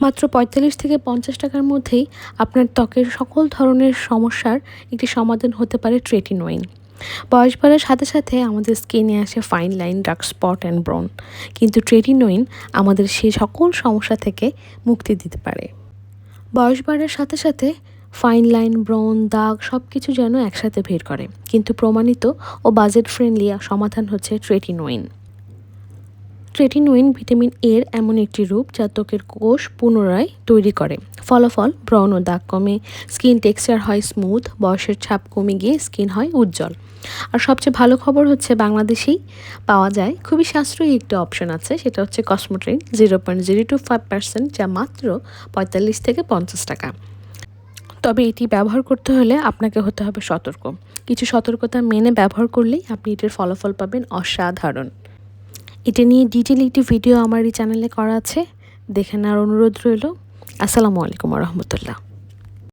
মাত্র পঁয়তাল্লিশ থেকে পঞ্চাশ টাকার মধ্যেই আপনার ত্বকের সকল ধরনের সমস্যার একটি সমাধান হতে পারে ট্রেটিনোইন বয়স বাড়ার সাথে সাথে আমাদের স্কিনে আসে fine line dark spot and ব্রন কিন্তু ট্রেটিনোইন আমাদের সেই সকল সমস্যা থেকে মুক্তি দিতে পারে। বয়স বাড়ার সাথে সাথে ফাইন লাইন ব্রন দাগ সব কিছু যেন একসাথে ভিড় করে। কিন্তু প্রমাণিত ও বাজেট ফ্রেন্ডলি সমাধান হচ্ছে ট্রেটিনোইন ট্রেটিনোইন ভিটামিন এর এমন একটি রূপ যা ত্বকের কোষ পুনরায় তৈরি করে। ফলাফল ব্রণ ও দাগ কমে, স্কিন টেক্সচার হয় স্মুথ, বয়সের ছাপ কমে গিয়ে স্কিন হয় উজ্জ্বল। আর সবচেয়ে ভালো খবর হচ্ছে বাংলাদেশেই পাওয়া যায় খুবই সাশ্রয়ী একটি অপশন আছে, সেটা হচ্ছে Cosmotrin zero point zero two five percent যা মাত্র পঁয়তাল্লিশ থেকে পঞ্চাশ টাকা। তবে এটি ব্যবহার করতে হলে আপনাকে হতে হবে সতর্ক। কিছু সতর্কতা মেনে ব্যবহার করলেই আপনি এটির ফলাফল পাবেন অসাধারণ। এটা নিয়ে ডিটেল একটি ভিডিও আমার এই চ্যানেলে করা আছে। দেখে নেওয়ার অনুরোধ রইল। আসসালামু আলাইকুম রহমতুল্লাহ।